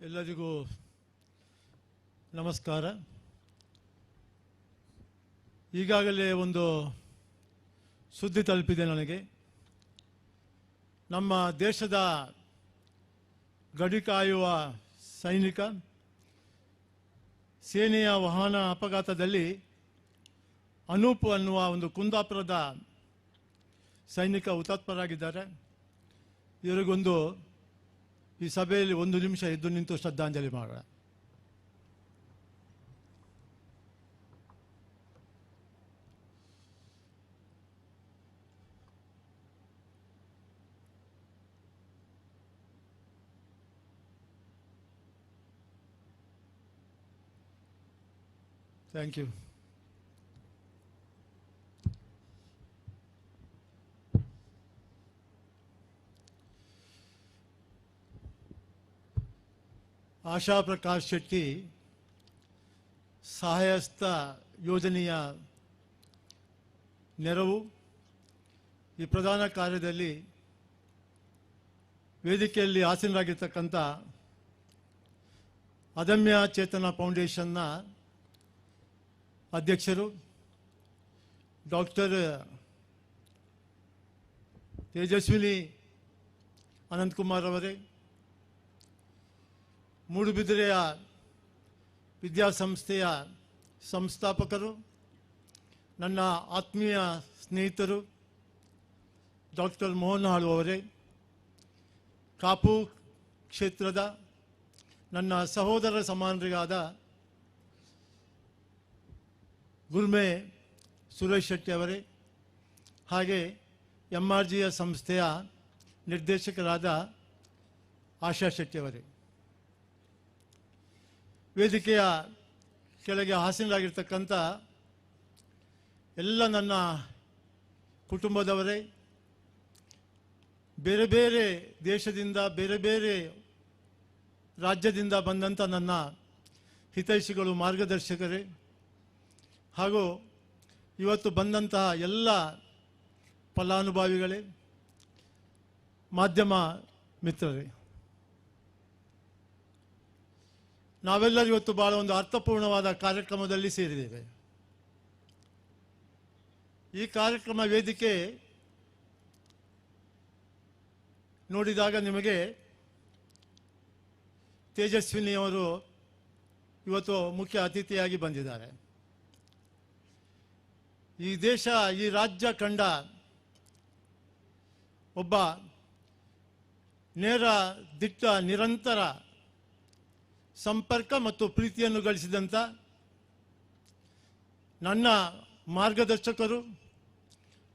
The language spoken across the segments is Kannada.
ಎಲ್ಲರಿಗೂ ನಮಸ್ಕಾರ. ಈಗಾಗಲೇ ಒಂದು ಸುದ್ದಿ ತಲುಪಿದೆ ನನಗೆ. ನಮ್ಮ ದೇಶದ ಗಡಿ ಕಾಯುವ ಸೈನಿಕ ಸೇನೆಯ ವಾಹನ ಅಪಘಾತದಲ್ಲಿ ಅನೂಪ್ ಅನ್ನುವ ಒಂದು ಕುಂದಾಪುರದ ಸೈನಿಕ ಹುತಾತ್ಮರಾಗಿದ್ದಾರೆ. ಇವರಿಗೊಂದು ಈ ಸಭೆಯಲ್ಲಿ ಒಂದು ನಿಮಿಷ ಎದ್ದು ನಿಂತು ಶ್ರದ್ಧಾಂಜಲಿ ಮಾಡೋಣ. ಥ್ಯಾಂಕ್ ಯು ಆಶಾ ಪ್ರಕಾಶ್ ಶೆಟ್ಟಿ ಸಹಾಯಸ್ಥ ಯೋಜನೆಯ ನೆರವು ಈ ಪ್ರಧಾನ ಕಾರ್ಯದಲ್ಲಿ ವೇದಿಕೆಯಲ್ಲಿ ಆಸೀನರಾಗಿರ್ತಕ್ಕಂಥ ಅದಮ್ಯ ಚೇತನ ಫೌಂಡೇಶನ್ನ ಅಧ್ಯಕ್ಷರು ಡಾಕ್ಟರ್ ತೇಜಸ್ವಿನಿ ಅನಂತಕುಮಾರ್ ಅವರೇ ಮೂಡುಬಿದಿರೆಯ ವಿದ್ಯಾಸಂಸ್ಥೆಯ ಸಂಸ್ಥಾಪಕರು, ನನ್ನ ಆತ್ಮೀಯ ಸ್ನೇಹಿತರು, ಡಾಕ್ಟರ್ ಮೋಹನ್ ಹಾಳು ಅವರೇ. ಕಾಪು ಕ್ಷೇತ್ರದ ನನ್ನ ಸಹೋದರ ಸಮಾನರಿಗಾದ ಗುರ್ಮೆ ಸುರೇಶ್ ಶೆಟ್ಟಿ ಅವರೇ, ಹಾಗೆ ಎಂ ಆರ್ ಜಿಯ ಸಂಸ್ಥೆಯ ನಿರ್ದೇಶಕರಾದ ಆಶಾ ಶೆಟ್ಟಿ ಅವರೇ. ವೇದಿಕೆಯ ಕೆಳಗೆ ಹಾಸನರಾಗಿರ್ತಕ್ಕಂಥ ಎಲ್ಲ ನನ್ನ ಕುಟುಂಬದವರೇ, ಬೇರೆ ಬೇರೆ ದೇಶದಿಂದ, ಬೇರೆ ಬೇರೆ ರಾಜ್ಯದಿಂದ ಬಂದಂಥ ನನ್ನ ಹಿತೈಷಿಗಳು ಮಾರ್ಗದರ್ಶಕರೇ, ಹಾಗೂ ಇವತ್ತು ಬಂದಂತಹ ಎಲ್ಲ ಫಲಾನುಭವಿಗಳೇ, ಮಾಧ್ಯಮ ಮಿತ್ರರೇ. ನಾವೆಲ್ಲರೂ ಇವತ್ತು ಬಹಳ ಒಂದು ಅರ್ಥಪೂರ್ಣವಾದ ಕಾರ್ಯಕ್ರಮದಲ್ಲಿ ಸೇರಿದ್ದೇವೆ. ಈ ಕಾರ್ಯಕ್ರಮ ವೇದಿಕೆ ನೋಡಿದಾಗ ನಿಮಗೆ ತೇಜಸ್ವಿನಿ ಅವರು ಇವತ್ತು ಮುಖ್ಯ ಅತಿಥಿಯಾಗಿ ಬಂದಿದ್ದಾರೆ. ಈ ದೇಶ, ಈ ರಾಜ್ಯ ಕಂಡ ಒಬ್ಬ ನೇರ ದಿಟ್ಟ ನಿರಂತರ ಸಂಪರ್ಕ ಮತ್ತು ಪ್ರೀತಿಯನ್ನು ಗಳಿಸಿದಂಥ ನನ್ನ ಮಾರ್ಗದರ್ಶಕರು,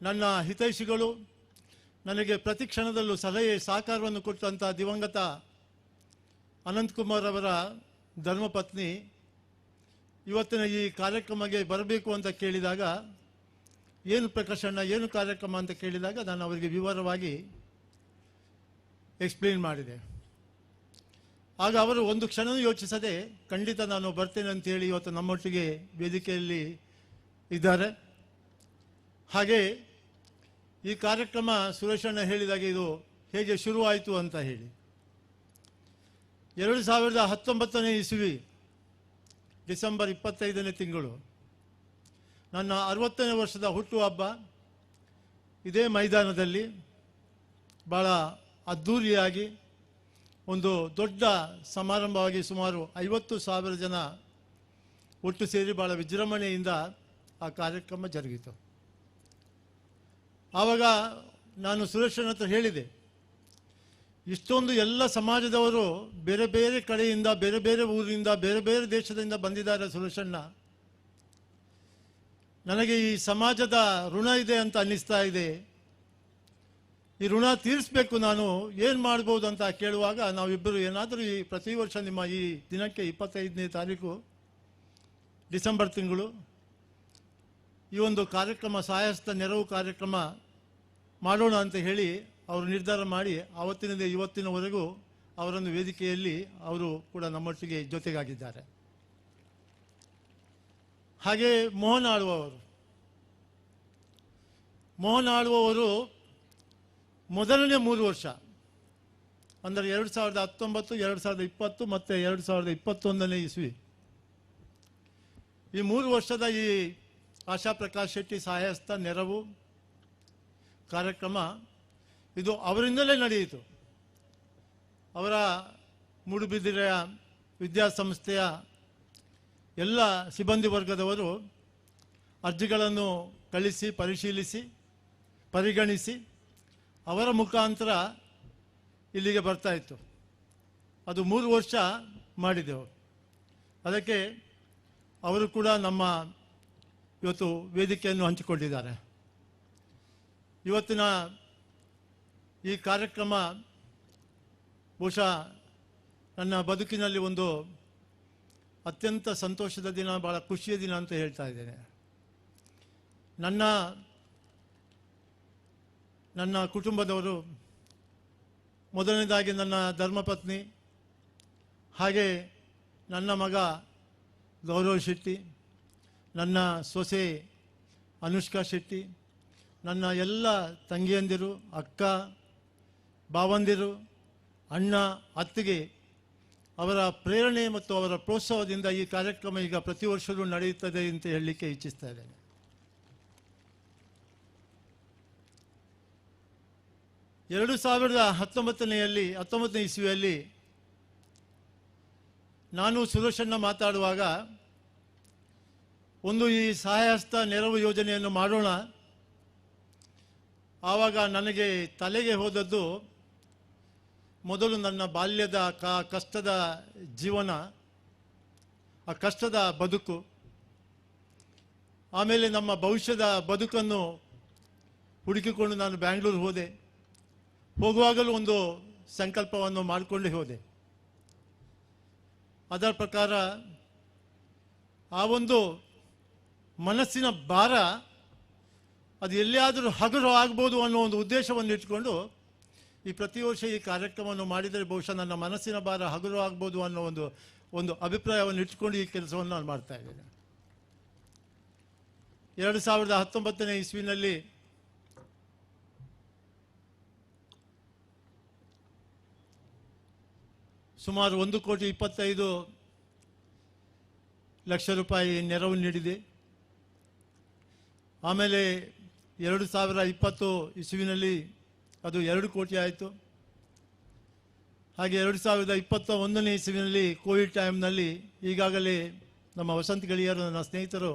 ನನ್ನ ಹಿತೈಷಿಗಳು, ನನಗೆ ಪ್ರತಿ ಕ್ಷಣದಲ್ಲೂ ಸಲಹೆ, ಸಹಕಾರವನ್ನು ಕೊಟ್ಟಂಥ ದಿವಂಗತ ಅನಂತಕುಮಾರ್ ಅವರ ಧರ್ಮಪತ್ನಿ ಇವತ್ತಿನ ಈ ಕಾರ್ಯಕ್ರಮಕ್ಕೆ ಬರಬೇಕು ಅಂತ ಕೇಳಿದಾಗ, ಏನು ಪ್ರಕಾಶನ ಏನು ಕಾರ್ಯಕ್ರಮ ಅಂತ ಕೇಳಿದಾಗ ನಾನು ಅವರಿಗೆ ವಿವರವಾಗಿ ಎಕ್ಸ್ಪ್ಲೇನ್ ಮಾಡಿದೆ. ಆಗ ಅವರು ಒಂದು ಕ್ಷಣವೂ ಯೋಚಿಸದೆ, ಖಂಡಿತ ನಾನು ಬರ್ತೇನೆ ಅಂತೇಳಿ ಇವತ್ತು ನಮ್ಮೊಟ್ಟಿಗೆ ವೇದಿಕೆಯಲ್ಲಿ ಇದ್ದಾರೆ. ಹಾಗೆ ಈ ಕಾರ್ಯಕ್ರಮ ಸುರೇಶಣ್ಣ ಹೇಳಿದಾಗ ಇದು ಹೇಗೆ ಶುರುವಾಯಿತು ಅಂತ ಹೇಳಿ. ಎರಡು ಸಾವಿರದ ಹತ್ತೊಂಬತ್ತನೇ ಇಸುವಿ, ಡಿಸೆಂಬರ್ ಇಪ್ಪತ್ತೈದನೇ ತಿಂಗಳು. ನನ್ನ ಅರವತ್ತನೇ ವರ್ಷದ ಹುಟ್ಟುಹಬ್ಬ ಇದೇ ಮೈದಾನದಲ್ಲಿ ಭಾಳ ಅದ್ಧೂರಿಯಾಗಿ ಒಂದು ದೊಡ್ಡ ಸಮಾರಂಭವಾಗಿ ಸುಮಾರು ಐವತ್ತು ಸಾವಿರ ಜನ ಒಟ್ಟು ಸೇರಿ ಭಾಳ ವಿಜೃಂಭಣೆಯಿಂದ ಆ ಕಾರ್ಯಕ್ರಮ ಜರುಗಿತು. ಆವಾಗ ನಾನು ಸುರೇಶನ ಹತ್ರ ಹೇಳಿದೆ, ಇಷ್ಟೊಂದು ಎಲ್ಲ ಸಮಾಜದವರು ಬೇರೆ ಬೇರೆ ಕಡೆಯಿಂದ, ಬೇರೆ ಬೇರೆ ಊರಿನಿಂದ ಬೇರೆ ಬೇರೆ ದೇಶದಿಂದ ಬಂದಿದ್ದಾರೆ ಸುರೇಶಣ್ಣ ನನಗೆ ಈ ಸಮಾಜದ ಋಣ ಇದೆ ಅಂತ ಅನ್ನಿಸ್ತಾ ಇದೆ. ಈ ಋಣ ತೀರಿಸಬೇಕು ನಾನು, ಏನು ಮಾಡ್ಬೋದು ಅಂತ ಕೇಳುವಾಗ ನಾವಿಬ್ಬರು ಏನಾದರೂ ಈ ಪ್ರತಿ ವರ್ಷ ನಿಮ್ಮ ಈ ದಿನಕ್ಕೆ ಇಪ್ಪತ್ತೈದನೇ ತಾರೀಕು, ಡಿಸೆಂಬರ್ ತಿಂಗಳು, ಈ ಒಂದು ಕಾರ್ಯಕ್ರಮ, ಸಾಯಸ್ತ ನೆರವು ಕಾರ್ಯಕ್ರಮ ಮಾಡೋಣ ಅಂತ ಹೇಳಿ ಅವರು ನಿರ್ಧಾರ ಮಾಡಿ ಆವತ್ತಿನಿಂದ ಇವತ್ತಿನವರೆಗೂ ಅವರನ್ನು ವೇದಿಕೆಯಲ್ಲಿ ಅವರು ಕೂಡ ನಮ್ಮೊಟ್ಟಿಗೆ ಜೊತೆಗಾಗಿದ್ದಾರೆ. ಹಾಗೆ ಮೋಹನ್ ಆಳುವವರು. ಮೋಹನ್ ಆಳ್ವವರು ಮೊದಲನೇ ಮೂರು ವರ್ಷ. ಅಂದರೆ ಎರಡು ಸಾವಿರದ ಹತ್ತೊಂಬತ್ತು, ಎರಡು ಸಾವಿರದ ಇಪ್ಪತ್ತು ಮತ್ತು ಎರಡು ಸಾವಿರದ ಇಪ್ಪತ್ತೊಂದನೇ ಇಸ್ವಿ. ಈ ಮೂರು ವರ್ಷದ ಈ ಆಶಾ ಪ್ರಕಾಶ್ ಶೆಟ್ಟಿ ಸಹಾಯಸ್ಥ ನೆರವು ಕಾರ್ಯಕ್ರಮ ಇದು ಅವರಿಂದಲೇ ನಡೆಯಿತು. ಅವರ ಮೂಡುಬಿದಿರೆಯ ವಿದ್ಯಾಸಂಸ್ಥೆಯ ಎಲ್ಲ ಸಿಬ್ಬಂದಿ ವರ್ಗದವರು ಅರ್ಜಿಗಳನ್ನು ಕಳಿಸಿ, ಪರಿಶೀಲಿಸಿ, ಪರಿಗಣಿಸಿ ಅವರ ಮುಖಾಂತರ ಇಲ್ಲಿಗೆ ಬರ್ತಾ ಇತ್ತು. ಅದು ಮೂರು ವರ್ಷ ಮಾಡಿದೆವು. ಅದಕ್ಕೆ ಅವರು ಕೂಡ ನಮ್ಮ ಇವತ್ತು ವೇದಿಕೆಯನ್ನು ಹಂಚಿಕೊಂಡಿದ್ದಾರೆ. ಇವತ್ತಿನ ಈ ಕಾರ್ಯಕ್ರಮ ಬಹುಶಃ ನನ್ನ ಬದುಕಿನಲ್ಲಿ ಒಂದು ಅತ್ಯಂತ ಸಂತೋಷದ ದಿನ ಭಾಳ ಖುಷಿಯ ದಿನ ಅಂತ ಹೇಳ್ತಾ ಇದ್ದೇನೆ. ನನ್ನ ನನ್ನ ಕುಟುಂಬದವರು ಮೊದಲನೇದಾಗಿ ನನ್ನ ಧರ್ಮಪತ್ನಿ, ಹಾಗೆ ನನ್ನ ಮಗ ಗೌರವ್ ಶೆಟ್ಟಿ, ನನ್ನ ಸೊಸೆ ಅನುಷ್ಕಾ ಶೆಟ್ಟಿ, ನನ್ನ ಎಲ್ಲ ತಂಗಿಯಂದಿರು, ಅಕ್ಕ, ಭಾವಂದಿರು, ಅಣ್ಣ, ಅತ್ತಿಗೆ ಅವರ ಪ್ರೇರಣೆ ಮತ್ತು ಅವರ ಪ್ರೋತ್ಸಾಹದಿಂದ ಈ ಕಾರ್ಯಕ್ರಮ ಈಗ ಪ್ರತಿ ವರ್ಷವೂ ನಡೆಯುತ್ತದೆ ಅಂತ ಹೇಳಲಿಕ್ಕೆ ಇಚ್ಛಿಸ್ತಾ ಇದ್ದೇನೆ. ಎರಡು ಸಾವಿರದ ಹತ್ತೊಂಬತ್ತನೆಯಲ್ಲಿ, ಹತ್ತೊಂಬತ್ತನೇ ಇಸ್ವಿಯಲ್ಲಿ ನಾನು ಸುರೇಶಣ್ಣ ಮಾತಾಡುವಾಗ ಒಂದು ಈ ಸಹಾಯಸ್ಥ ನೆರವು ಯೋಜನೆಯನ್ನು ಮಾಡೋಣ. ಆವಾಗ ನನಗೆ ತಲೆಗೆ ಹೋದದ್ದು ಮೊದಲು ನನ್ನ ಬಾಲ್ಯದ ಕ, ಕಷ್ಟದ ಜೀವನ, ಆ ಕಷ್ಟದ ಬದುಕು. ಆಮೇಲೆ ನಮ್ಮ ಭವಿಷ್ಯದ ಬದುಕನ್ನು ಹುಡುಕಿಕೊಂಡು ನಾನು ಬ್ಯಾಂಗ್ಳೂರು ಹೋದೆ. ಹೋಗುವಾಗಲೂ ಒಂದು ಸಂಕಲ್ಪವನ್ನು ಮಾಡಿಕೊಂಡು ಹೋದೆ. ಅದರ ಪ್ರಕಾರ ಆ ಒಂದು ಮನಸ್ಸಿನ ಭಾರ, ಅದು ಎಲ್ಲಿಯಾದರೂ ಹಗುರ ಆಗ್ಬೋದು ಅನ್ನೋ ಒಂದು ಉದ್ದೇಶವನ್ನು ಇಟ್ಕೊಂಡು ಈ ಪ್ರತಿ ವರ್ಷ ಈ ಕಾರ್ಯಕ್ರಮವನ್ನು ಮಾಡಿದರೆ ಬಹುಶಃ ನನ್ನ ಮನಸ್ಸಿನ ಭಾರ ಹಗುರ ಆಗ್ಬೋದು ಅನ್ನೋ ಒಂದು ಒಂದು ಅಭಿಪ್ರಾಯವನ್ನು ಇಟ್ಕೊಂಡು ಈ ಕೆಲಸವನ್ನು ನಾನು ಮಾಡ್ತಾ ಇದ್ದೇನೆ. ಎರಡು ಸಾವಿರದ ಹತ್ತೊಂಬತ್ತನೇ ಇಸ್ವಿನಲ್ಲಿ ಸುಮಾರು ಒಂದು ಕೋಟಿ ಇಪ್ಪತ್ತೈದು ಲಕ್ಷ ರೂಪಾಯಿ ನೆರವು ನೀಡಿದೆ. ಆಮೇಲೆ ಎರಡು ಸಾವಿರ ಇಪ್ಪತ್ತು ಇಸುವಿನಲ್ಲಿ ಅದು ಎರಡು ಕೋಟಿ ಆಯಿತು. ಹಾಗೆ ಎರಡು ಸಾವಿರದ ಇಪ್ಪತ್ತ ಒಂದನೇ ಇಸುವಿನಲ್ಲಿ ಕೋವಿಡ್ ಟೈಮ್ನಲ್ಲಿ ಈಗಾಗಲೇ ನಮ್ಮ ವಸಂತ ಗೆಳೆಯರು, ನನ್ನ ಸ್ನೇಹಿತರು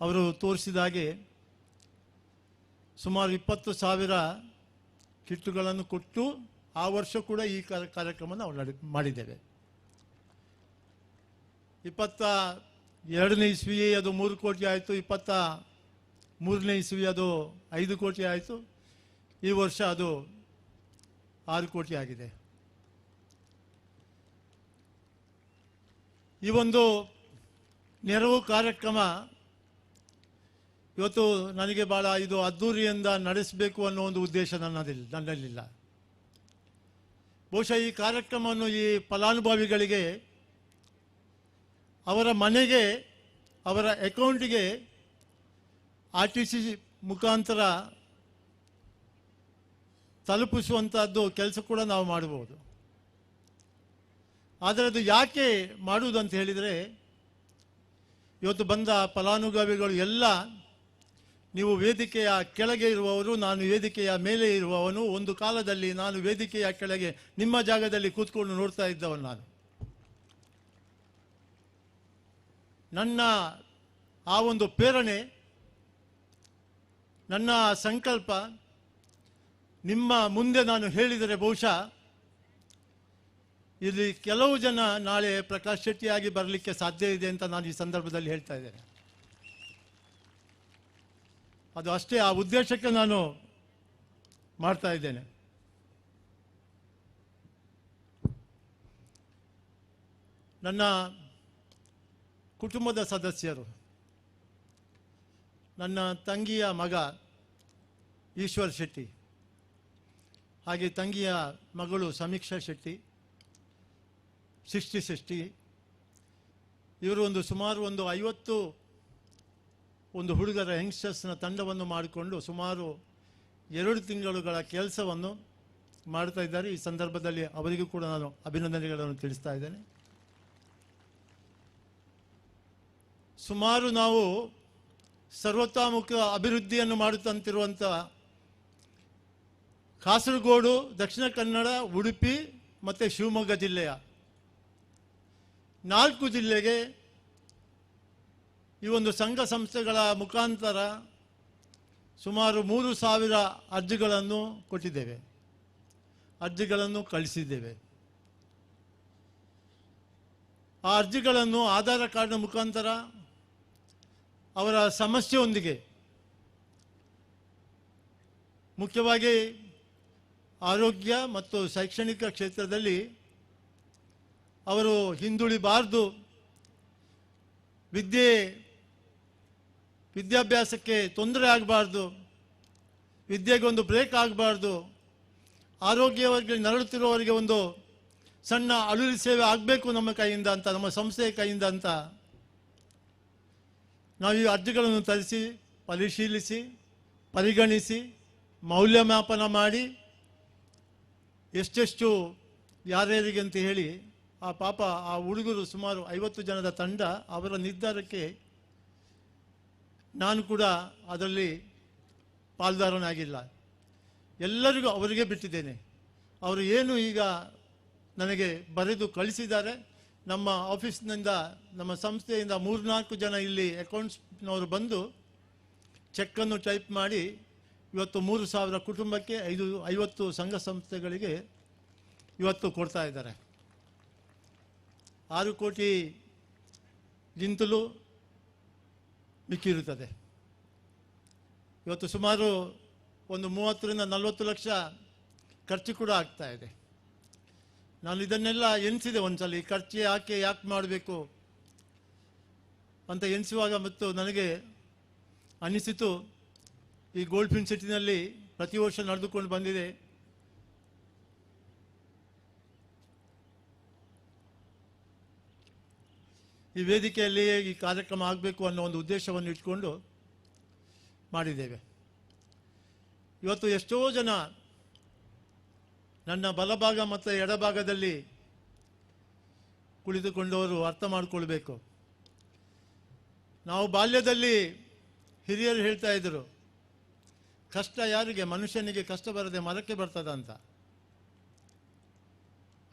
ಅವರು ತೋರಿಸಿದ ಹಾಗೆ ಸುಮಾರು ಇಪ್ಪತ್ತು ಸಾವಿರ ಕಿಟ್ಟುಗಳನ್ನು ಕೊಟ್ಟು ಆ ವರ್ಷ ಕೂಡ ಈ ಕಾರ್ಯಕ್ರಮ ನಾವು ನಡೆ, ಮಾಡಿದ್ದೇವೆ. ಇಪ್ಪತ್ತ ಎರಡನೇ ಇಸ್ವಿ ಅದು ಮೂರು ಕೋಟಿ ಆಯಿತು, ಇಪ್ಪತ್ತ ಮೂರನೇ ಇಸ್ವಿ ಅದು ಐದು ಕೋಟಿ ಆಯಿತು, ಈ ವರ್ಷ ಅದು ಆರು ಕೋಟಿ ಆಗಿದೆ. ಈ ಒಂದು ನೆರವು ಕಾರ್ಯಕ್ರಮ ಇವತ್ತು ನನಗೆ ಭಾಳ ಇದು ಅದ್ದೂರಿಯಿಂದ ನಡೆಸಬೇಕು ಅನ್ನೋ ಒಂದು ಉದ್ದೇಶ ನನ್ನದಿಲ್ಲ ನನ್ನಲ್ಲಿಲ್ಲ. ಬಹುಶಃ ಈ ಕಾರ್ಯಕ್ರಮವನ್ನು ಈ ಫಲಾನುಭವಿಗಳಿಗೆ, ಅವರ ಮನೆಗೆ, ಅವರ ಅಕೌಂಟಿಗೆ, ಆರ್ ಟಿ ಸಿ ಮುಖಾಂತರ ತಲುಪಿಸುವಂಥದ್ದು ಕೆಲಸ ಕೂಡ ನಾವು ಮಾಡಬಹುದು. ಆದರೆ ಅದು ಯಾಕೆ ಅಂತ ಹೇಳಿದರೆ, ಇವತ್ತು ಬಂದ ಫಲಾನುಭವಿಗಳು ಎಲ್ಲ ನೀವು ವೇದಿಕೆಯ ಕೆಳಗೆ ಇರುವವರು, ನಾನು ವೇದಿಕೆಯ ಮೇಲೆ ಇರುವವನು, ಒಂದು ಕಾಲದಲ್ಲಿ ನಾನು ವೇದಿಕೆಯ ಕೆಳಗೆ, ನಿಮ್ಮ ಜಾಗದಲ್ಲಿ ಕೂತ್ಕೊಂಡು ನೋಡ್ತಾ ಇದ್ದವನು ನಾನು. ನನ್ನ ಆ ಒಂದು ಪ್ರೇರಣೆ, ನನ್ನ ಸಂಕಲ್ಪ, ನಿಮ್ಮ ಮುಂದೆ ನಾನು ಹೇಳಿದರೆ ಬಹುಶಃ ಇಲ್ಲಿ ಕೆಲವು ಜನ ನಾಳೆ ಪ್ರಕಾಶ್ ಶೆಟ್ಟಿಯಾಗಿ ಬರಲಿಕ್ಕೆ ಸಾಧ್ಯ ಇದೆ ಅಂತ ನಾನು ಈ ಸಂದರ್ಭದಲ್ಲಿ ಹೇಳ್ತಾ ಇದ್ದೇನೆ. ಅದು ಅಷ್ಟೇ, ಆ ಉದ್ದೇಶಕ್ಕೆ ನಾನು ಮಾಡ್ತಾ ಇದ್ದೇನೆ. ನನ್ನ ಕುಟುಂಬದ ಸದಸ್ಯರು, ನನ್ನ ತಂಗಿಯ ಮಗ ಈಶ್ವರ್ ಶೆಟ್ಟಿ, ಹಾಗೆ ತಂಗಿಯ ಮಗಳು ಸಮೀಕ್ಷಾ ಶೆಟ್ಟಿ ಸೃಷ್ಟಿ ಶೆಟ್ಟಿ ಇವರು ಒಂದು ಸುಮಾರು ಒಂದು ಐವತ್ತು ಒಂದು ಹುಡುಗರ ಯಂಗ್ಸ್ಟರ್ಸ್ನ ತಂಡವನ್ನು ಮಾಡಿಕೊಂಡು ಸುಮಾರು ಎರಡು ತಿಂಗಳುಗಳ ಕೆಲಸವನ್ನು ಮಾಡ್ತಾ ಇದ್ದಾರೆ. ಈ ಸಂದರ್ಭದಲ್ಲಿ ಅವರಿಗೂ ಕೂಡ ನಾನು ಅಭಿನಂದನೆಗಳನ್ನು ತಿಳಿಸ್ತಾ ಇದ್ದೇನೆ. ಸುಮಾರು ನಾವು ಸರ್ವತಾಮುಖ ಅಭಿವೃದ್ಧಿಯನ್ನು ಮಾಡುತ್ತಂತಿರುವಂಥ ಕಾಸರಗೋಡು, ದಕ್ಷಿಣ ಕನ್ನಡ, ಉಡುಪಿ ಮತ್ತು ಶಿವಮೊಗ್ಗ ಜಿಲ್ಲೆಯ ನಾಲ್ಕು ಜಿಲ್ಲೆಗೆ ಈ ಒಂದು ಸಂಘ ಸಂಸ್ಥೆಗಳ ಮುಖಾಂತರ ಸುಮಾರು ಮೂರು ಸಾವಿರ ಅರ್ಜಿಗಳನ್ನು ಕೊಟ್ಟಿದ್ದೇವೆ. ಅರ್ಜಿಗಳನ್ನು ಕಳಿಸಿದ್ದೇವೆ. ಆ ಅರ್ಜಿಗಳನ್ನು ಆಧಾರ ಕಾರ್ಡ್ನ ಮುಖಾಂತರ ಅವರ ಸಮಸ್ಯೆಯೊಂದಿಗೆ ಮುಖ್ಯವಾಗಿ ಆರೋಗ್ಯ ಮತ್ತು ಶೈಕ್ಷಣಿಕ ಕ್ಷೇತ್ರದಲ್ಲಿ ಅವರು ಹಿಂದುಳಿಬಾರ್ದು. ವಿದ್ಯೆ ವಿದ್ಯಾಭ್ಯಾಸಕ್ಕೆ ತೊಂದರೆ ಆಗಬಾರ್ದು, ವಿದ್ಯೆಗೆ ಒಂದು ಬ್ರೇಕ್ ಆಗಬಾರ್ದು ಆರೋಗ್ಯವಾಗಿ ನರಳುತ್ತಿರುವವರಿಗೆ ಒಂದು ಸಣ್ಣ ಅಳುಲಿ ಸೇವೆ ಆಗಬೇಕು ನಮ್ಮ ಕೈಯಿಂದ ಅಂತ, ನಮ್ಮ ಸಂಸ್ಥೆಯ ಕೈಯಿಂದ ಅಂತ. ನಾವು ಈ ಅರ್ಜಿಗಳನ್ನು ತರಿಸಿ, ಪರಿಶೀಲಿಸಿ, ಪರಿಗಣಿಸಿ, ಮೌಲ್ಯಮಾಪನ ಮಾಡಿ, ಎಷ್ಟೆಷ್ಟು ಯಾರ್ಯಾರಿಗೆ ಅಂತ ಹೇಳಿ ಆ ಪಾಪ ಆ ಹುಡುಗರು ಸುಮಾರು ಐವತ್ತು ಜನದ ತಂಡ ಅವರ ನಿರ್ಧಾರಕ್ಕೆ ನಾನು ಕೂಡ ಅದರಲ್ಲಿ ಪಾಲ್ದಾರನಾಗಿಲ್ಲ. ಎಲ್ಲರಿಗೂ ಅವರಿಗೆ ಬಿಟ್ಟಿದ್ದೇನೆ. ಅವರು ಏನು ಈಗ ನನಗೆ ಬರೆದು ಕಳಿಸಿದ್ದಾರೆ. ನಮ್ಮ ಆಫೀಸ್ನಿಂದ, ನಮ್ಮ ಸಂಸ್ಥೆಯಿಂದ ಮೂರ್ನಾಲ್ಕು ಜನ ಇಲ್ಲಿ ಅಕೌಂಟ್ಸ್ನವರು ಬಂದು ಚೆಕ್ಕನ್ನು ಟೈಪ್ ಮಾಡಿ ಇವತ್ತು ಮೂರು ಸಾವಿರ ಕುಟುಂಬಕ್ಕೆ ಐದು, ಐವತ್ತು ಸಂಘ ಸಂಸ್ಥೆಗಳಿಗೆ ಇವತ್ತು ಕೊಡ್ತಾ ಇದ್ದಾರೆ. ಆರು ಕೋಟಿ ಗಿಂತಲೂ ಮಿಕ್ಕಿರುತ್ತದೆ. ಇವತ್ತು ಸುಮಾರು ಒಂದು ಮೂವತ್ತರಿಂದ ನಲವತ್ತು ಲಕ್ಷ ಖರ್ಚು ಕೂಡ ಆಗ್ತಾ ಇದೆ. ನಾನು ಇದನ್ನೆಲ್ಲ ಎನಿಸಿದೆ ಒಂದ್ಸಲ, ಈ ಖರ್ಚು ಯಾಕೆ ಯಾಕೆ ಮಾಡಬೇಕು ಅಂತ ಎನಿಸುವಾಗ ಮತ್ತು ನನಗೆ ಅನಿಸಿತು ಈ ಗೋಲ್ಡ್ ಫಿನ್ ಸಿಟಿನಲ್ಲಿ ಪ್ರತಿ ವರ್ಷ ನಡೆದುಕೊಂಡು ಬಂದಿದೆ. ಈ ವೇದಿಕೆಯಲ್ಲಿ ಈ ಕಾರ್ಯಕ್ರಮ ಆಗಬೇಕು ಅನ್ನೋ ಒಂದು ಉದ್ದೇಶವನ್ನು ಇಟ್ಕೊಂಡು ಮಾಡಿದ್ದೇವೆ. ಇವತ್ತು ಎಷ್ಟೋ ಜನ ನನ್ನ ಬಲಭಾಗ ಮತ್ತು ಎಡಭಾಗದಲ್ಲಿ ಕುಳಿತುಕೊಂಡವರು ಅರ್ಥ ಮಾಡಿಕೊಳ್ಬೇಕು. ನಾವು ಬಾಲ್ಯದಲ್ಲಿ ಹಿರಿಯರು ಹೇಳ್ತಾ ಇದ್ರು, ಕಷ್ಟ ಯಾರಿಗೆ? ಮನುಷ್ಯನಿಗೆ ಕಷ್ಟ ಬರದೆ ಮರಕ್ಕೆ ಬರ್ತದ ಅಂತ.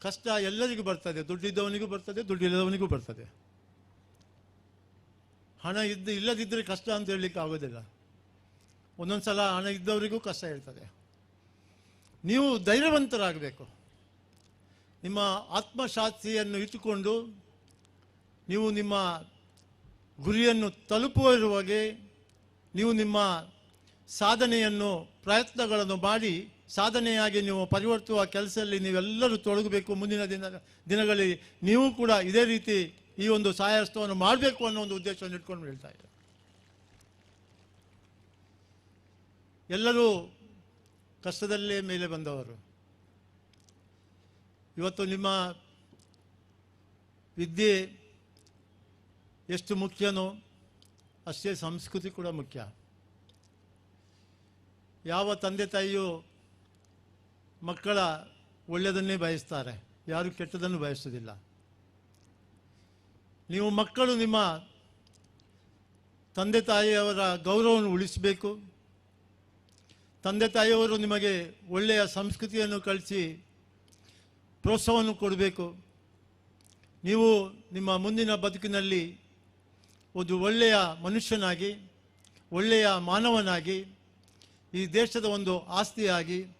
ಕಷ್ಟ ಎಲ್ಲರಿಗೂ ಬರ್ತದೆ, ದುಡ್ಡಿದ್ದವನಿಗೂ ಬರ್ತದೆ, ದುಡ್ಡಿಲ್ಲದವನಿಗೂ ಬರ್ತದೆ. ಹಣ ಇದ್ದು ಇಲ್ಲದಿದ್ದರೆ ಕಷ್ಟ ಅಂತ ಹೇಳಲಿಕ್ಕೆ ಆಗೋದಿಲ್ಲ. ಒಂದೊಂದ್ಸಲ ಹಣ ಇದ್ದವರಿಗೂ ಕಷ್ಟ ಇರ್ತದೆ. ನೀವು ಧೈರ್ಯವಂತರಾಗಬೇಕು. ನಿಮ್ಮ ಆತ್ಮಶಾಸ್ತಿಯನ್ನು ಇಟ್ಟುಕೊಂಡು ನೀವು ನಿಮ್ಮ ಗುರಿಯನ್ನು ತಲುಪುವವರೆಗೆ ನೀವು ನಿಮ್ಮ ಸಾಧನೆಯನ್ನು, ಪ್ರಯತ್ನಗಳನ್ನು ಮಾಡಿ ಸಾಧನೆಯಾಗಿ ನೀವು ಪರಿವರ್ತುವ ಕೆಲಸದಲ್ಲಿ ನೀವೆಲ್ಲರೂ ತೊಡಗಬೇಕು. ಮುಂದಿನ ದಿನ ದಿನಗಳಲ್ಲಿ ನೀವು ಕೂಡ ಇದೇ ರೀತಿ ಈ ಒಂದು ಸಹಾಯಸ್ತವನ್ನು ಮಾಡಬೇಕು ಅನ್ನೋ ಒಂದು ಉದ್ದೇಶವನ್ನು ಇಟ್ಕೊಂಡು ಹೇಳ್ತಾ ಇದ್ದಾರೆ. ಎಲ್ಲರೂ ಕಷ್ಟದಲ್ಲೇ ಮೇಲೆ ಬಂದವರು. ಇವತ್ತು ನಿಮ್ಮ ವಿದ್ಯೆ ಎಷ್ಟು ಮುಖ್ಯನೋ ಅಷ್ಟೇ ಸಂಸ್ಕೃತಿ ಕೂಡ ಮುಖ್ಯ. ಯಾವ ತಂದೆ ತಾಯಿಯು ಮಕ್ಕಳ ಒಳ್ಳೆಯದನ್ನೇ ಬಯಸ್ತಾರೆ, ಯಾರು ಕೆಟ್ಟದನ್ನು ಬಯಸುವುದಿಲ್ಲ. ನೀವು ಮಕ್ಕಳು, ನಿಮ್ಮ ತಂದೆ ತಾಯಿಯವರ ಗೌರವವನ್ನು ಉಳಿಸಬೇಕು. ತಂದೆ ತಾಯಿಯವರು ನಿಮಗೆ ಒಳ್ಳೆಯ ಸಂಸ್ಕೃತಿಯನ್ನು ಕಳಿಸಿ ಪ್ರೋತ್ಸಾಹವನ್ನು ಕೊಡಬೇಕು. ನೀವು ನಿಮ್ಮ ಮುಂದಿನ ಬದುಕಿನಲ್ಲಿ ಒಂದು ಒಳ್ಳೆಯ ಮನುಷ್ಯನಾಗಿ, ಒಳ್ಳೆಯ ಮಾನವನಾಗಿ, ಈ ದೇಶದ ಒಂದು ಆಸ್ತಿಯಾಗಿ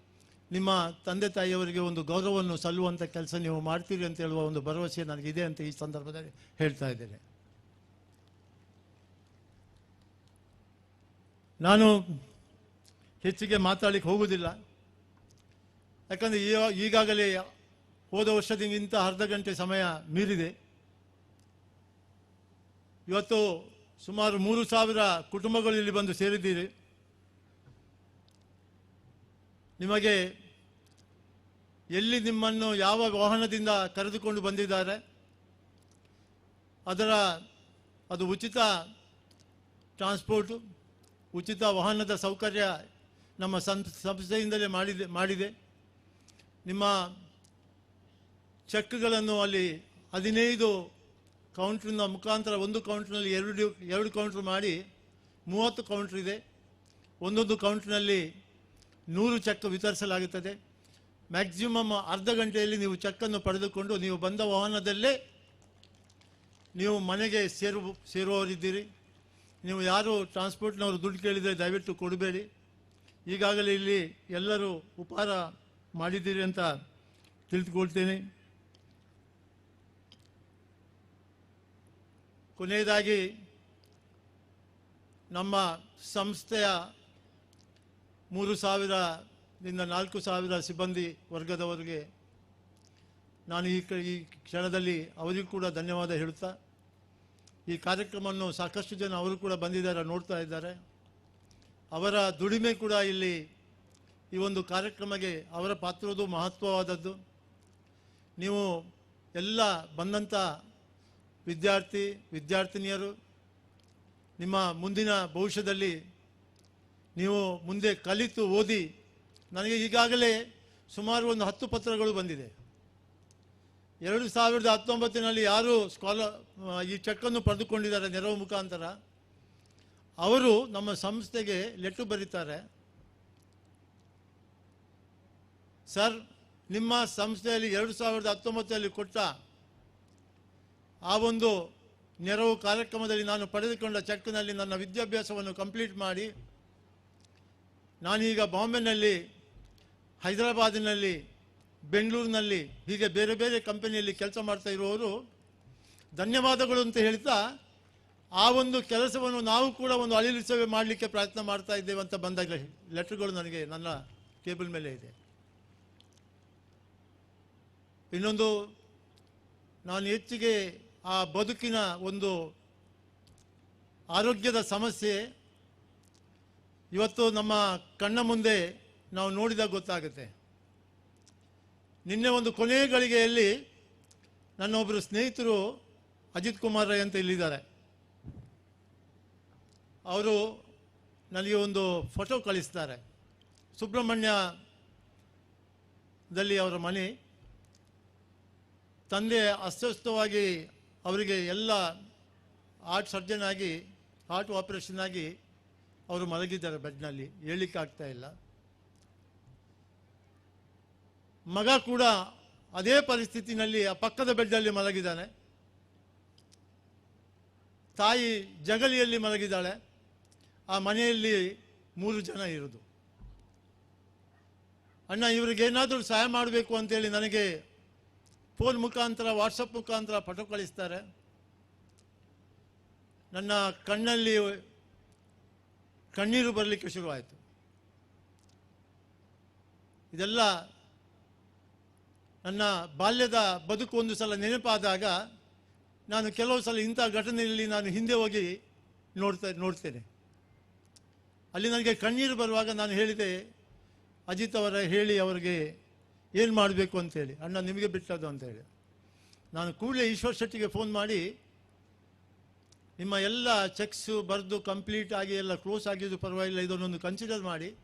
ನಿಮ್ಮ ತಂದೆ ತಾಯಿಯವರಿಗೆ ಒಂದು ಗೌರವವನ್ನು ಸಲ್ಲುವಂಥ ಕೆಲಸ ನೀವು ಮಾಡ್ತೀರಿ ಅಂತ ಹೇಳುವ ಒಂದು ಭರವಸೆ ನನಗಿದೆ ಅಂತ ಈ ಸಂದರ್ಭದಲ್ಲಿ ಹೇಳ್ತಾ ಇದ್ದೇನೆ. ನಾನು ಹೆಚ್ಚಿಗೆ ಮಾತಾಡಲಿಕ್ಕೆ ಹೋಗುವುದಿಲ್ಲ. ಯಾಕಂದರೆ ಈಗ ಈಗಾಗಲೇ ಹೋದ ವರ್ಷದಿಂದ ಅರ್ಧ ಗಂಟೆ ಸಮಯ ಮೀರಿದೆ. ಇವತ್ತು ಸುಮಾರು ಮೂರು ಸಾವಿರ ಕುಟುಂಬಗಳು ಇಲ್ಲಿ ಬಂದು ಸೇರಿದ್ದೀರಿ. ನಿಮಗೆ ಎಲ್ಲಿ ನಿಮ್ಮನ್ನು ಯಾವ ವಾಹನದಿಂದ ಕರೆದುಕೊಂಡು ಬಂದಿದ್ದಾರೆ, ಅದರ, ಅದು ಉಚಿತ ಟ್ರಾನ್ಸ್ಪೋರ್ಟು ಉಚಿತ ವಾಹನದ ಸೌಕರ್ಯ ನಮ್ಮ ಸಂಸ್ಥೆಯಿಂದಲೇ ಮಾಡಿದೆ ಮಾಡಿದೆ. ನಿಮ್ಮ ಚೆಕ್ಗಳನ್ನು ಅಲ್ಲಿ ಹದಿನೈದು ಕೌಂಟ್ರಿನ ಮುಖಾಂತರ, ಒಂದು ಕೌಂಟ್ರಿನಲ್ಲಿ ಎರಡು ಎರಡು ಕೌಂಟ್ರ್ ಮಾಡಿ ಮೂವತ್ತು ಕೌಂಟ್ರ್ ಇದೆ ಒಂದೊಂದು ಕೌಂಟ್ರಿನಲ್ಲಿ ನೂರು ಚೆಕ್ ವಿತರಿಸಲಾಗುತ್ತದೆ. ಮ್ಯಾಕ್ಸಿಮಮ್ ಅರ್ಧ ಗಂಟೆಯಲ್ಲಿ ನೀವು ಚೆಕ್ಕನ್ನು ಪಡೆದುಕೊಂಡು ನೀವು ಬಂದ ವಾಹನದಲ್ಲೇ ನೀವು ಮನೆಗೆ ಸೇರು, ಸೇರುವವರಿದ್ದೀರಿ. ನೀವು ಯಾರು ಟ್ರಾನ್ಸ್ಪೋರ್ಟ್ನವರು ದುಡ್ಡು ಕೇಳಿದರೆ ದಯವಿಟ್ಟು ಕೊಡಬೇಡಿ. ಈಗಾಗಲೇ ಇಲ್ಲಿ ಎಲ್ಲರೂ ಉಪಹಾರ ಮಾಡಿದ್ದೀರಿ ಅಂತ ತಿಳಿದುಕೊಳ್ತೇನೆ. ಕೊನೆಯದಾಗಿ ನಮ್ಮ ಸಂಸ್ಥೆಯ ಮೂರು ಸಾವಿರದಿಂದ ನಾಲ್ಕು ಸಾವಿರ ಸಿಬ್ಬಂದಿ ವರ್ಗದವರಿಗೆ ನಾನು ಈ ಈ ಕ್ಷಣದಲ್ಲಿ ಅವರಿಗೂ ಕೂಡ ಧನ್ಯವಾದ ಹೇಳುತ್ತಾ, ಈ ಕಾರ್ಯಕ್ರಮವನ್ನು ಸಾಕಷ್ಟು ಜನ ಅವರು ಕೂಡ ಬಂದಿದ್ದಾರೆ, ನೋಡ್ತಾ ಇದ್ದಾರೆ. ಅವರ ದುಡಿಮೆ ಕೂಡ ಇಲ್ಲಿ ಈ ಒಂದು ಕಾರ್ಯಕ್ರಮಕ್ಕೆ ಅವರ ಪಾತ್ರದ್ದು ಮಹತ್ವವಾದದ್ದು. ನೀವು ಎಲ್ಲ ಬಂದಂಥ ವಿದ್ಯಾರ್ಥಿ, ವಿದ್ಯಾರ್ಥಿನಿಯರು, ನಿಮ್ಮ ಮುಂದಿನ ಭವಿಷ್ಯದಲ್ಲಿ ನೀವು ಮುಂದೆ ಕಲಿತು ಓದಿ, ನನಗೆ ಈಗಾಗಲೇ ಸುಮಾರು ಒಂದು ಹತ್ತು ಪತ್ರಗಳು ಬಂದಿದೆ. ಎರಡು ಸಾವಿರದ ಹತ್ತೊಂಬತ್ತಿನಲ್ಲಿ ಯಾರು ಸ್ಕಾಲ, ಈ ಚೆಕ್ಕನ್ನು ಪಡೆದುಕೊಂಡಿದ್ದಾರೆ ನೆರವು ಮುಖಾಂತರ, ಅವರು ನಮ್ಮ ಸಂಸ್ಥೆಗೆ ಲೆಟ್ರು ಬರೀತಾರೆ. ಸರ್, ನಿಮ್ಮ ಸಂಸ್ಥೆಯಲ್ಲಿ ಎರಡು ಸಾವಿರದ ಹತ್ತೊಂಬತ್ತರಲ್ಲಿ ಕೊಟ್ಟ ಆ ಒಂದು ನೆರವು ಕಾರ್ಯಕ್ರಮದಲ್ಲಿ ನಾನು ಪಡೆದುಕೊಂಡ ಚೆಕ್ನಲ್ಲಿ ನನ್ನ ವಿದ್ಯಾಭ್ಯಾಸವನ್ನು ಕಂಪ್ಲೀಟ್ ಮಾಡಿ ನಾನೀಗ ಬಾಂಬೆನಲ್ಲಿ, ಹೈದರಾಬಾದಿನಲ್ಲಿ, ಬೆಂಗಳೂರಿನಲ್ಲಿ, ಹೀಗೆ ಬೇರೆ ಬೇರೆ ಕಂಪನಿಯಲ್ಲಿ ಕೆಲಸ ಮಾಡ್ತಾ ಇರುವವರು, ಧನ್ಯವಾದಗಳು ಅಂತ ಹೇಳ್ತಾ, ಆ ಒಂದು ಕೆಲಸವನ್ನು ನಾವು ಕೂಡ ಒಂದು ಅಳಿಲು ಸೇವೆ ಮಾಡಲಿಕ್ಕೆ ಪ್ರಯತ್ನ ಮಾಡ್ತಾ ಇದ್ದೇವೆ ಅಂತ ಬಂದಾಗ ಲೆಟರ್ಗಳು ನನಗೆ ನನ್ನ ಟೇಬಲ್ ಮೇಲೆ ಇದೆ. ಇನ್ನೊಂದು, ನಾನು ಹೆಚ್ಚಿಗೆ ಆ ಬದುಕಿನ ಒಂದು ಆರೋಗ್ಯದ ಸಮಸ್ಯೆ ಇವತ್ತು ನಮ್ಮ ಕಣ್ಣ ಮುಂದೆ ನಾವು ನೋಡಿದಾಗ ಗೊತ್ತಾಗುತ್ತೆ. ನಿನ್ನೆ ಒಂದು ಕೊನೆಯ ಗಳಿಗೆಯಲ್ಲಿ ನನ್ನ ಒಬ್ಬರು ಸ್ನೇಹಿತರು ಅಜಿತ್ ಕುಮಾರ್ ರೈ ಅಂತ ಇಲ್ಲಿದ್ದಾರೆ. ಅವರು ನನಗೆ ಒಂದು ಫೋಟೋ ಕಳಿಸ್ತಾರೆ. ಸುಬ್ರಹ್ಮಣ್ಯದಲ್ಲಿ ಅವರ ಮನೆ. ತಂದೆ ಅಸ್ವಸ್ಥವಾಗಿ ಅವರಿಗೆ ಎಲ್ಲ ಹಾರ್ಟ್ ಸರ್ಜನ್ ಆಗಿ, ಹಾರ್ಟ್ ಆಪರೇಷನ್ ಆಗಿ ಅವರು ಮಲಗಿದ್ದಾರೆ ಬೆಡ್ನಲ್ಲಿ ಹೇಳಲಿಕ್ಕಾಗ್ತಾ ಇಲ್ಲ. ಮಗ ಕೂಡ ಅದೇ ಪರಿಸ್ಥಿತಿನಲ್ಲಿ ಆ ಪಕ್ಕದ ಬೆಡ್ನಲ್ಲಿ ಮಲಗಿದ್ದಾನೆ. ತಾಯಿ ಜಗಲಿಯಲ್ಲಿ ಮಲಗಿದ್ದಾಳೆ. ಆ ಮನೆಯಲ್ಲಿ ಮೂರು ಜನ ಇರೋದು. ಅಣ್ಣ, ಇವರಿಗೆ ಏನಾದರೂ ಸಹಾಯ ಮಾಡಬೇಕು ಅಂತೇಳಿ ನನಗೆ ಫೋನ್ ಮುಖಾಂತರ, ವಾಟ್ಸಪ್ ಮುಖಾಂತರ ಪಟೋ ಕಳಿಸ್ತಾರೆ. ನನ್ನ ಕಣ್ಣಲ್ಲಿ ಕಣ್ಣೀರು ಬರಲಿಕ್ಕೆ ಶುರುವಾಯಿತು. ಇದೆಲ್ಲ ನನ್ನ ಬಾಲ್ಯದ ಬದುಕು ಒಂದು ಸಲ ನೆನಪಾದಾಗ ನಾನು ಕೆಲವು ಸಲ ಇಂಥ ಘಟನೆಯಲ್ಲಿ ನಾನು ಹಿಂದೆ ಹೋಗಿ ನೋಡ್ತಾ, ನೋಡ್ತೇನೆ. ಅಲ್ಲಿ ನನಗೆ ಕಣ್ಣೀರು ಬರುವಾಗ ನಾನು ಹೇಳಿದೆ, ಅಜಿತ್ ಅವರ, ಹೇಳಿ ಅವರಿಗೆ ಏನು ಮಾಡಬೇಕು ಅಂತೇಳಿ. ಅಣ್ಣ, ನಿಮಗೆ ಬಿಟ್ಟದ್ದು ಅಂತೇಳಿ. ನಾನು ಕೂಡಲೇ ಈಶ್ವರ್ ಶೆಟ್ಟಿಗೆ ಫೋನ್ ಮಾಡಿ ನಿಮ್ಮ ಎಲ್ಲ ಚೆಕ್ಸು ಬರೆದು ಕಂಪ್ಲೀಟ್ ಆಗಿ ಎಲ್ಲ ಕ್ಲೋಸ್ ಆಗಿದ್ದು ಪರವಾಗಿಲ್ಲ, ಇದನ್ನೊಂದು ಕನ್ಸಿಡರ್ ಮಾಡಿ.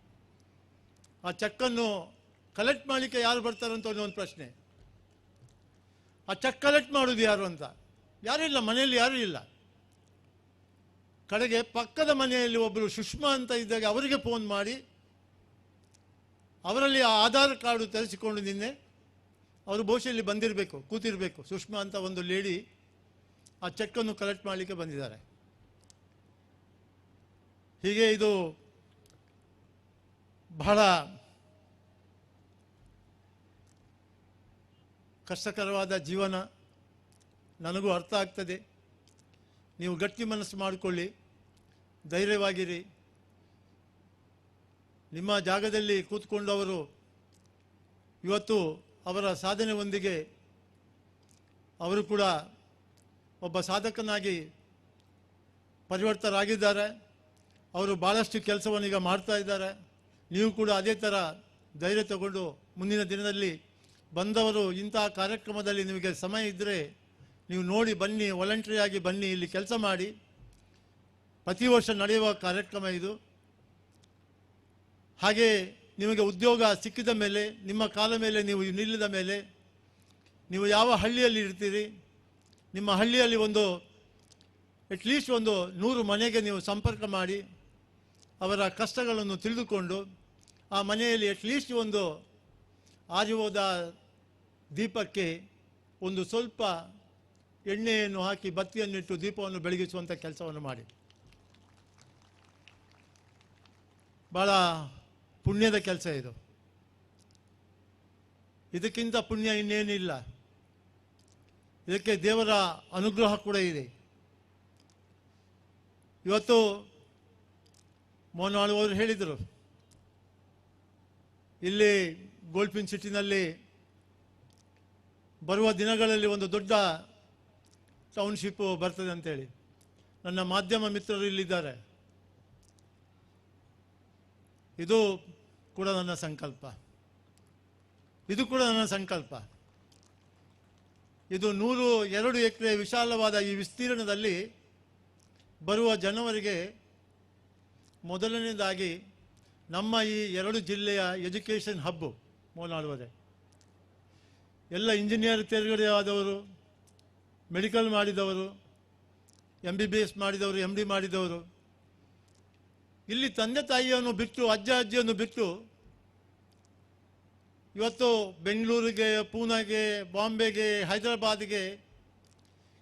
ಆ ಚೆಕ್ಕನ್ನು ಕಲೆಕ್ಟ್ ಮಾಡಲಿಕ್ಕೆ ಯಾರು ಬರ್ತಾರಂತ ಒಂದು ಪ್ರಶ್ನೆ. ಆ ಚೆಕ್ ಕಲೆಕ್ಟ್ ಮಾಡೋದು ಯಾರು ಅಂತ? ಯಾರೂ ಇಲ್ಲ, ಮನೆಯಲ್ಲಿ ಯಾರೂ ಇಲ್ಲ? ಕಡೆಗೆ ಪಕ್ಕದ ಮನೆಯಲ್ಲಿ ಒಬ್ಬರು ಸುಷ್ಮಾ ಅಂತ ಇದ್ದಾಗ ಅವರಿಗೆ ಫೋನ್ ಮಾಡಿ. ಅವರಲ್ಲಿ ಆ ಆಧಾರ್ ಕಾರ್ಡು ತರಿಸಿಕೊಂಡು ನಿನ್ನೆ, ಅವರು ಬಹುಶಃ ಬಂದಿರಬೇಕು, ಕೂತಿರಬೇಕು. ಸುಷ್ಮಾ ಅಂತ ಒಂದು ಲೇಡಿ ಆ ಚೆಕ್ಕನ್ನು ಕಲೆಕ್ಟ್ ಮಾಡಲಿಕ್ಕೆ ಬಂದಿದ್ದಾರೆ. ಹೀಗೆ ಇದು ಬಹಳ ಕಷ್ಟಕರವಾದ ಜೀವನ ನನಗೂ ಅರ್ಥ ಆಗ್ತದೆ. ನೀವು ಗಟ್ಟಿ ಮನಸ್ಸು ಮಾಡಿಕೊಳ್ಳಿ, ಧೈರ್ಯವಾಗಿರಿ. ನಿಮ್ಮ ಜಾಗದಲ್ಲಿ ಕೂತ್ಕೊಂಡವರು ಇವತ್ತು ಅವರ ಸಾಧನೆಯೊಂದಿಗೆ ಅವರು ಕೂಡ ಒಬ್ಬ ಸಾಧಕನಾಗಿ ಪರಿವರ್ತರಾಗಿದ್ದಾರೆ. ಅವರು ಭಾಳಷ್ಟು ಕೆಲಸವನ್ನು ಈಗ ಮಾಡ್ತಾ ಇದ್ದಾರೆ. ನೀವು ಕೂಡ ಅದೇ ಥರ ಧೈರ್ಯ ತಗೊಂಡು ಮುಂದಿನ ದಿನದಲ್ಲಿ ಬಂದವರು ಇಂತಹ ಕಾರ್ಯಕ್ರಮದಲ್ಲಿ ನಿಮಗೆ ಸಮಯ ಇದ್ದರೆ ನೀವು ನೋಡಿ ಬನ್ನಿ ವಾಲಂಟ್ರಿಯಾಗಿ ಬನ್ನಿ, ಇಲ್ಲಿ ಕೆಲಸ ಮಾಡಿ. ಪ್ರತಿ ವರ್ಷ ನಡೆಯುವ ಕಾರ್ಯಕ್ರಮ ಇದು. ಹಾಗೆ ನಿಮಗೆ ಉದ್ಯೋಗ ಸಿಕ್ಕಿದ ಮೇಲೆ, ನಿಮ್ಮ ಕಾಲ ಮೇಲೆ, ನೀವು ನಿಲ್ಲಿದ ಮೇಲೆ, ನೀವು ಯಾವ ಹಳ್ಳಿಯಲ್ಲಿ ಇರ್ತೀರಿ ನಿಮ್ಮ ಹಳ್ಳಿಯಲ್ಲಿ ಒಂದು ಅಟ್ಲೀಸ್ಟ್ ಒಂದು ನೂರು ಮನೆಗೆ ನೀವು ಸಂಪರ್ಕ ಮಾಡಿ, ಅವರ ಕಷ್ಟಗಳನ್ನು ತಿಳಿದುಕೊಂಡು, ಆ ಮನೆಯಲ್ಲಿ ಅಟ್ಲೀಸ್ಟ್ ಒಂದು ಆರಿ ಹೋದ ದೀಪಕ್ಕೆ ಒಂದು ಸ್ವಲ್ಪ ಎಣ್ಣೆಯನ್ನು ಹಾಕಿ ಬತ್ತಿಯನ್ನಿಟ್ಟು ದೀಪವನ್ನು ಬೆಳಗಿಸುವಂಥ ಕೆಲಸವನ್ನು ಮಾಡಿ. ಭಾಳ ಪುಣ್ಯದ ಕೆಲಸ ಇದು. ಇದಕ್ಕಿಂತ ಪುಣ್ಯ ಇನ್ನೇನಿಲ್ಲ. ಇದಕ್ಕೆ ದೇವರ ಅನುಗ್ರಹ ಕೂಡ ಇದೆ. ಇವತ್ತು ಮೋನಾಳು ಅವರು ಹೇಳಿದರು, ಇಲ್ಲಿ ಗೋಲ್ಪಿನ್ ಸಿಟಿನಲ್ಲಿ ಬರುವ ದಿನಗಳಲ್ಲಿ ಒಂದು ದೊಡ್ಡ ಟೌನ್ಶಿಪ್ ಬರ್ತದೆ ಅಂತೇಳಿ. ನನ್ನ ಮಾಧ್ಯಮ ಮಿತ್ರರು ಇಲ್ಲಿದ್ದಾರೆ. ಇದು ಕೂಡ ನನ್ನ ಸಂಕಲ್ಪ. ಇದು ಕೂಡ ನನ್ನ ಸಂಕಲ್ಪ. ಇದು ನೂರು ಎರಡು ಎಕರೆ ವಿಶಾಲವಾದ ಈ ವಿಸ್ತೀರ್ಣದಲ್ಲಿ ಬರುವ ಜನವರಿಗೆ ಮೊದಲನೇದಾಗಿ ನಮ್ಮ ಈ ಎರಡು ಜಿಲ್ಲೆಯ ಎಜುಕೇಷನ್ ಹಬ್ಬು ಮೋನಾಡುವರೆ ಎಲ್ಲ ಇಂಜಿನಿಯರ್ ತೇರ್ಗಡೆ ಆದವರು, ಮೆಡಿಕಲ್ ಮಾಡಿದವರು ಎಂ ಬಿ ಬಿ ಎಸ್ ಮಾಡಿದವರು ಎಂ ಡಿ ಮಾಡಿದವರು, ಇಲ್ಲಿ ತಂದೆ ತಾಯಿಯನ್ನು ಬಿಟ್ಟು ಅಜ್ಜ ಅಜ್ಜಿಯನ್ನು ಬಿಟ್ಟು ಇವತ್ತು ಬೆಂಗಳೂರಿಗೆ, ಪೂನಾಗೆ, ಬಾಂಬೆಗೆ, ಹೈದರಾಬಾದ್ಗೆ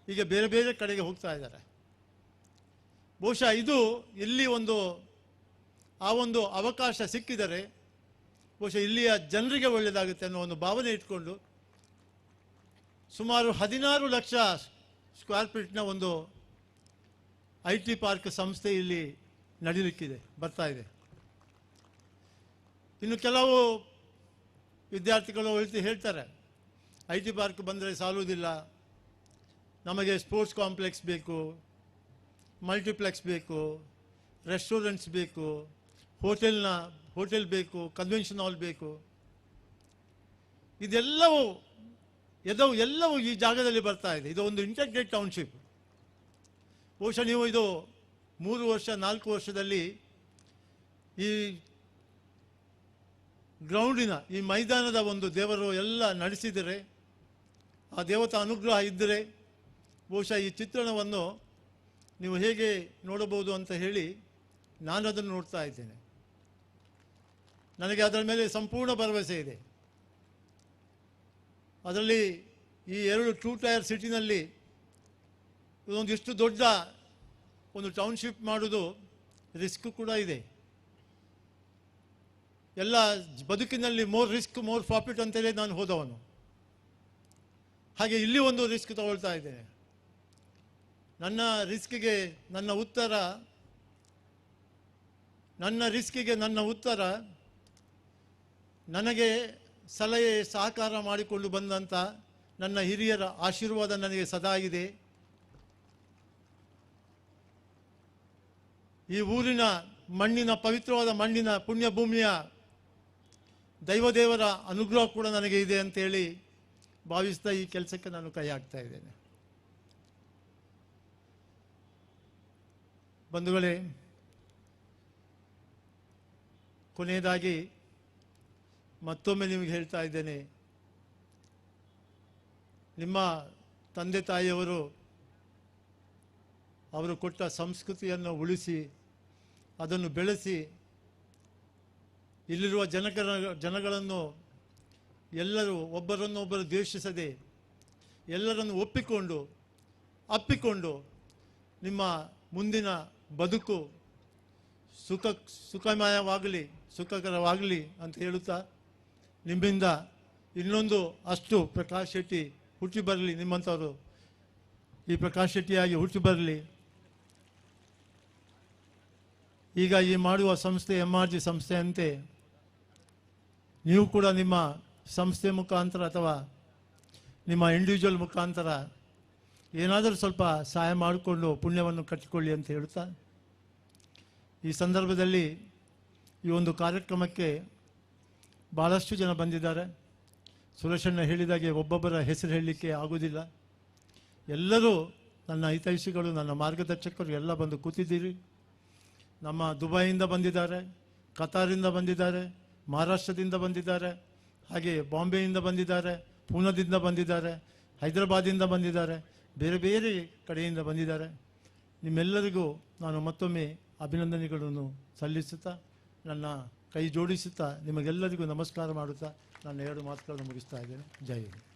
ಈಗ ಬೇರೆ ಬೇರೆ ಕಡೆಗೆ ಹೋಗ್ತಾ ಇದ್ದಾರೆ. ಬಹುಶಃ ಇದು ಇಲ್ಲಿ ಒಂದು, ಆ ಒಂದು ಅವಕಾಶ ಸಿಕ್ಕಿದರೆ ಬಹುಶಃ ಇಲ್ಲಿಯ ಜನರಿಗೆ ಒಳ್ಳೆಯದಾಗುತ್ತೆ ಅನ್ನೋ ಒಂದು ಭಾವನೆ ಇಟ್ಕೊಂಡು ಸುಮಾರು ಹದಿನಾರು ಲಕ್ಷ ಸ್ಕ್ವೇರ್ ಫೀಟ್ನ ಒಂದು ಐ ಟಿ ಪಾರ್ಕ್ ಸಂಸ್ಥೆ ಇಲ್ಲಿ ನಡೀಲಿಕ್ಕಿದೆ, ಬರ್ತಾ ಇದೆ. ಇನ್ನು ಕೆಲವು ವಿದ್ಯಾರ್ಥಿಗಳು ಹೇಳ್ತಿ ಹೇಳ್ತಾರೆ. ಐ ಟಿ ಪಾರ್ಕ್ ಬಂದರೆ ಸಾಲುವುದಿಲ್ಲ. ನಮಗೆ ಸ್ಪೋರ್ಟ್ಸ್ ಕಾಂಪ್ಲೆಕ್ಸ್ ಬೇಕು ಮಲ್ಟಿಪ್ಲೆಕ್ಸ್ ಬೇಕು ರೆಸ್ಟೋರೆಂಟ್ಸ್ ಬೇಕು ಹೋಟೆಲ್ನ ಹೋಟೆಲ್ ಬೇಕು ಕನ್ವೆನ್ಷನ್ ಹಾಲ್ ಬೇಕು. ಇದೆಲ್ಲವೂ ಎದವು ಎಲ್ಲವೂ ಈ ಜಾಗದಲ್ಲಿ ಬರ್ತಾ ಇದೆ. ಇದು ಒಂದು ಇಂಟರ್ಗ್ರೇಟ್ ಟೌನ್ಶಿಪ್ ಬಹುಶಃ ನೀವು ಇದು ಮೂರು ವರ್ಷ, ನಾಲ್ಕು ವರ್ಷದಲ್ಲಿ ಈ ಗ್ರೌಂಡಿನ, ಈ ಮೈದಾನದ ಒಂದು ದೇವರು ಎಲ್ಲ ನಡೆಸಿದರೆ, ಆ ದೇವತಾ ಅನುಗ್ರಹ ಇದ್ದರೆ, ಬಹುಶಃ ಈ ಚಿತ್ರಣವನ್ನು ನೀವು ಹೇಗೆ ನೋಡಬಹುದು ಅಂತ ಹೇಳಿ ನಾನು ಅದನ್ನು ನೋಡ್ತಾ ಇದ್ದೇನೆ. ನನಗೆ ಅದರ ಮೇಲೆ ಸಂಪೂರ್ಣ ಭರವಸೆ ಇದೆ. ಅದರಲ್ಲಿ ಈ ಎರಡು ಟೂ ಟೈರ್ ಸಿಟಿನಲ್ಲಿ ಇದೊಂದಿಷ್ಟು ದೊಡ್ಡ ಒಂದು ಟೌನ್ಶಿಪ್ ಮಾಡೋದು ರಿಸ್ಕ್ ಕೂಡ ಇದೆ. ಎಲ್ಲ ಬದುಕಿನಲ್ಲಿ ಮೋರ್ ರಿಸ್ಕ್ ಮೋರ್ ಪ್ರಾಫಿಟ್ ಅಂತೇಳಿ ನಾನು ಹೋದವನು. ಹಾಗೆ ಇಲ್ಲಿ ಒಂದು ರಿಸ್ಕ್ ತಗೊಳ್ತಾ ಇದ್ದೇನೆ. ನನ್ನ ರಿಸ್ಕಿಗೆ ನನ್ನ ಉತ್ತರ, ನನ್ನ ರಿಸ್ಕಿಗೆ ನನ್ನ ಉತ್ತರ ನನಗೆ ಸಲಹೆ, ಸಹಕಾರ ಮಾಡಿಕೊಂಡು ಬಂದಂಥ ನನ್ನ ಹಿರಿಯರ ಆಶೀರ್ವಾದ ನನಗೆ ಸದಾ ಇದೆ. ಈ ಊರಿನ ಮಣ್ಣಿನ, ಪವಿತ್ರವಾದ ಮಣ್ಣಿನ ಪುಣ್ಯ ಭೂಮಿಯ ದೈವದೇವರ ಅನುಗ್ರಹ ಕೂಡ ನನಗೆ ಇದೆ ಅಂತೇಳಿ ಭಾವಿಸ್ತಾ ಈ ಕೆಲಸಕ್ಕೆ ನಾನು ಕೈ ಹಾಕ್ತಾ ಇದ್ದೇನೆ. ಬಂಧುಗಳೇ, ಕೊನೆಯದಾಗಿ ಮತ್ತೊಮ್ಮೆ ನಿಮಗೆ ಹೇಳ್ತಾ ಇದ್ದೇನೆ, ನಿಮ್ಮ ತಂದೆ ತಾಯಿಯವರು ಅವರು ಕೊಟ್ಟ ಸಂಸ್ಕೃತಿಯನ್ನು ಉಳಿಸಿ, ಅದನ್ನು ಬೆಳೆಸಿ ಇಲ್ಲಿರುವ ಜನಗಳ ಜನಗಳನ್ನು ಎಲ್ಲರೂ ಒಬ್ಬರನ್ನೊಬ್ಬರು ದ್ವೇಷಿಸದೆ ಎಲ್ಲರನ್ನು ಒಪ್ಪಿಕೊಂಡು, ಅಪ್ಪಿಕೊಂಡು ನಿಮ್ಮ ಮುಂದಿನ ಬದುಕು ಸುಖ, ಸುಖಮಯವಾಗಲಿ, ಸುಖಕರವಾಗಲಿ ಅಂತ ಹೇಳುತ್ತಾ ನಿಮ್ಮಿಂದ ಇನ್ನೊಂದು ಅಷ್ಟು ಪ್ರಕಾಶ್ ಶೆಟ್ಟಿ ಹುಟ್ಟಿ ಬರಲಿ. ನಿಮ್ಮಂಥವರು ಈ ಪ್ರಕಾಶ್ ಶೆಟ್ಟಿಯಾಗಿ ಹುಟ್ಟಿ ಬರಲಿ. ಈಗ ಈ ಮಾಡುವ ಸಂಸ್ಥೆ ಎಂ ಆರ್ ಜಿ ಸಂಸ್ಥೆಯಂತೆ ನೀವು ಕೂಡ ನಿಮ್ಮ ಸಂಸ್ಥೆ ಮುಖಾಂತರ ಅಥವಾ ನಿಮ್ಮ ಇಂಡಿವಿಜುವಲ್ ಮುಖಾಂತರ ಏನಾದರೂ ಸ್ವಲ್ಪ ಸಹಾಯ ಮಾಡಿಕೊಂಡು ಪುಣ್ಯವನ್ನು ಕಟ್ಟಿಕೊಳ್ಳಿ ಅಂತ ಹೇಳ್ತಾ ಈ ಸಂದರ್ಭದಲ್ಲಿ ಈ ಒಂದು ಕಾರ್ಯಕ್ರಮಕ್ಕೆ ಭಾಳಷ್ಟು ಜನ ಬಂದಿದ್ದಾರೆ. ಸುರೇಶಣ್ಣ ಹೇಳಿದಾಗೆ ಒಬ್ಬೊಬ್ಬರ ಹೆಸರು ಹೇಳಲಿಕ್ಕೆ ಆಗುವುದಿಲ್ಲ. ಎಲ್ಲರೂ ನನ್ನ ಹಿತೈಷಿಗಳು, ನನ್ನ ಮಾರ್ಗದರ್ಶಕರು ಎಲ್ಲ ಬಂದು ಕೂತಿದ್ದೀರಿ. ನಮ್ಮ ದುಬೈಯಿಂದ ಬಂದಿದ್ದಾರೆ ಕತಾರಿಂದ ಬಂದಿದ್ದಾರೆ. ಮಹಾರಾಷ್ಟ್ರದಿಂದ ಬಂದಿದ್ದಾರೆ, ಹಾಗೆ ಬಾಂಬೆಯಿಂದ ಬಂದಿದ್ದಾರೆ, ಪೂನಾದಿಂದ ಬಂದಿದ್ದಾರೆ, ಹೈದರಾಬಾದಿಂದ ಬಂದಿದ್ದಾರೆ, ಬೇರೆ ಬೇರೆ ಕಡೆಯಿಂದ ಬಂದಿದ್ದಾರೆ. ನಿಮ್ಮೆಲ್ಲರಿಗೂ ನಾನು ಮತ್ತೊಮ್ಮೆ ಅಭಿನಂದನೆಗಳನ್ನು ಸಲ್ಲಿಸುತ್ತಾ, ನನ್ನ ಕೈ ಜೋಡಿಸುತ್ತಾ ನಿಮಗೆಲ್ಲರಿಗೂ ನಮಸ್ಕಾರ ಮಾಡುತ್ತಾ ನಾನು ಎರಡು ಮಾತುಗಳನ್ನು ಮುಗಿಸ್ತಾ ಇದ್ದೇನೆ. ಜೈ ಹಿಂದ್.